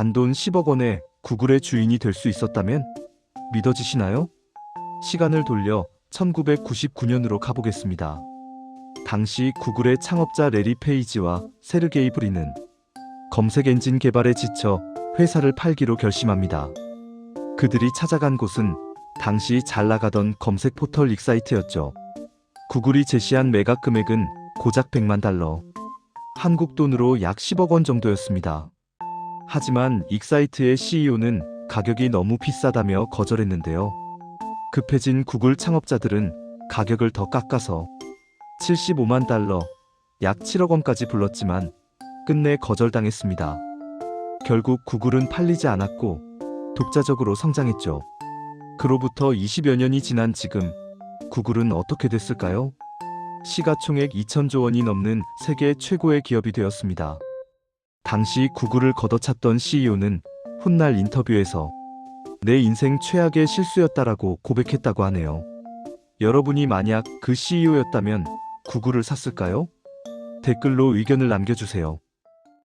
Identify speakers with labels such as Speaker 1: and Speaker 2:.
Speaker 1: 단돈 10억 원에 구글의 주인이 될 수 있었다면 믿어지시나요? 시간을 돌려 1999년으로 가보겠습니다. 당시 구글의 창업자 레리 페이지와 세르게이 브리는 검색 엔진 개발에 지쳐 회사를 팔기로 결심합니다. 그들이 찾아간 곳은 당시 잘 나가던 검색 포털 익사이트였죠. 구글이 제시한 매각 금액은 고작 100만 달러. 한국 돈으로 약 10억 원 정도였습니다. 하지만 익사이트의 CEO는 가격이 너무 비싸다며 거절했는데요. 급해진 구글 창업자들은 가격을 더 깎아서 75만 달러, 약 7억 원까지 불렀지만 끝내 거절당했습니다. 결국 구글은 팔리지 않았고 독자적으로 성장했죠. 그로부터 20여 년이 지난 지금 구글은 어떻게 됐을까요? 시가총액 2천조 원이 넘는 세계 최고의 기업이 되었습니다. 당시 구글을 걷어찼던 CEO는 훗날 인터뷰에서 내 인생 최악의 실수였다라고 고백했다고 하네요. 여러분이 만약 그 CEO였다면 구글을 샀을까요? 댓글로 의견을 남겨주세요.